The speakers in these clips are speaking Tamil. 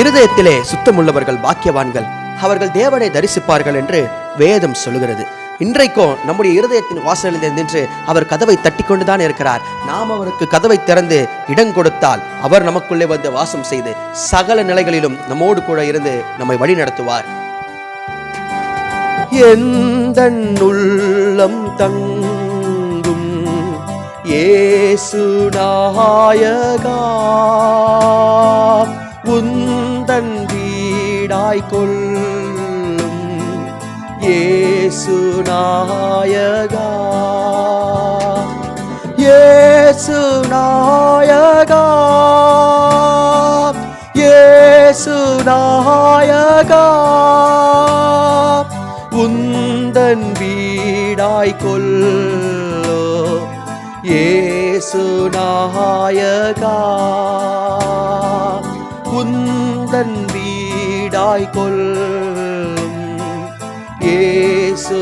இருதயத்திலே சுத்தமுள்ளவர்கள் பாக்கியவான்கள். அவர்கள் தேவனை தரிசிப்பார்கள் என்று வேதம் சொல்லுகிறது. இன்றைக்கும் நம்முடைய இருதயத்தின் வாசலில் நின்று அவர் கதவை தட்டி கொண்டுதான் இருக்கிறார். நாம் அவருக்கு கதவை திறந்து இடம் கொடுத்தால் அவர் நமக்குள்ளே வந்து வாசம் செய்து சகல நிலைகளிலும் நம்மோடு கூட இருந்து நம்மை வழி நடத்துவார். எந்த உள்ளம் தங்கும் ஏசு நாயகா வீடாய் கொள்ளும் ஏசு நாயகா ஏசு நாயகா ஏசு நாயகா உந்தன் வீடாய் கொல்லோ வீடாய் கொல்லும் ஏசு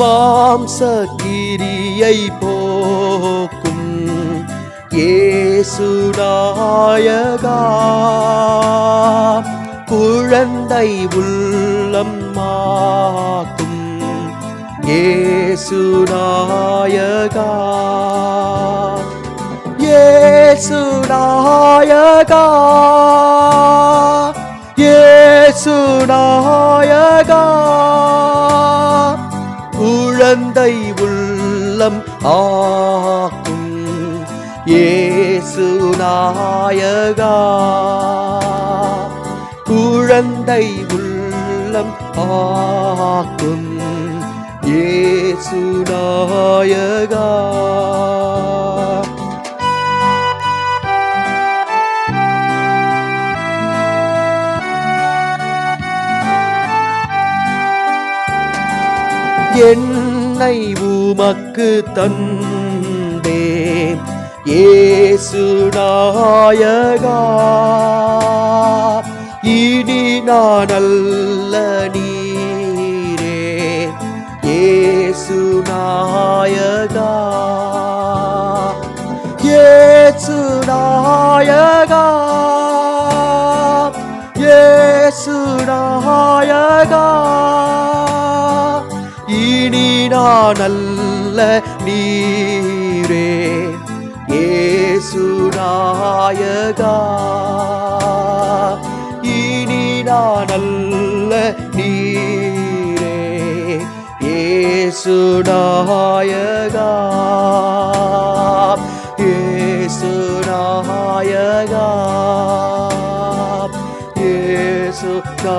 மாம்ச கிரியை போக்கும் ஏசுநாயகா குழந்தை உள்ள உள்ளம் மாக்கும் ஏசுநாயகா. ஏசுநாயகா. ஏசுநாயகா. குழந்தை உள்ளம் ஆக்கும் ஏசுநாயகா. குழந்தை உள்ள நலம் ஆக்கும். ஏசுநாயகா. என்னை உமக்கு தந்தேன். ஏசுநாயகா. இனி நான் அல்ல நல்ல நீரே ஏசுநாயகா ஏசுநாயகா ஏசுநாயகா இனி நான் நல்ல நீரே ஏசுநாயகா இனி நான் அல்ல நீரே ஏசுநாயகா ஏசுநாயகா ஏசுநாயகா.